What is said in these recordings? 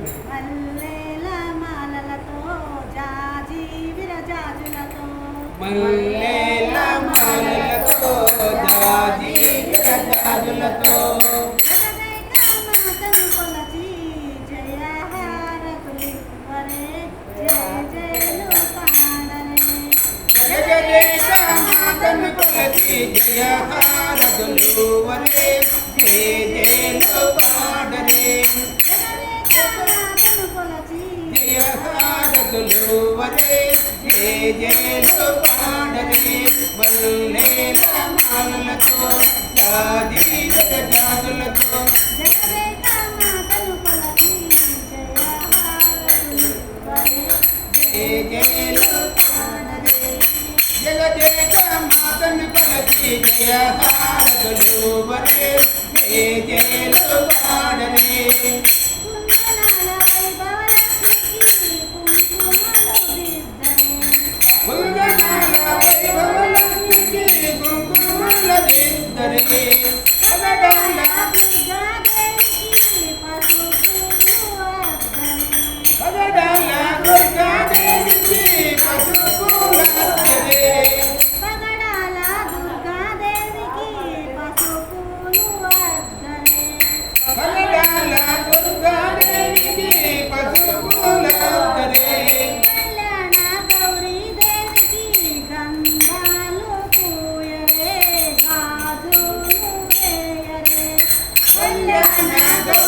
మల్లెల మాలలతో జాజి విరజాజులతో. మల్లెల మాలలతో జాజి విరజాజులతో. జయ హారదులు వరే జయ జయ रे जय जय तो पाड़ रे बल्ले मानल तो जादी जादुल तो जय जय तो पाड़ रे जगदेक मातन पलती जय हार गजोबर Thank you. Thank you.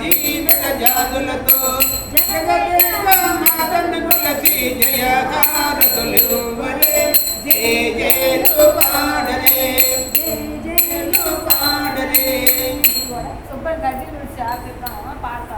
జీవిత జాతులతో జగదేవ మాతను కొలచి జయకారులు జయ జయలు పాడరే జయలు పాడరే సూపర్ గడ్డి నుంచి పాడతా.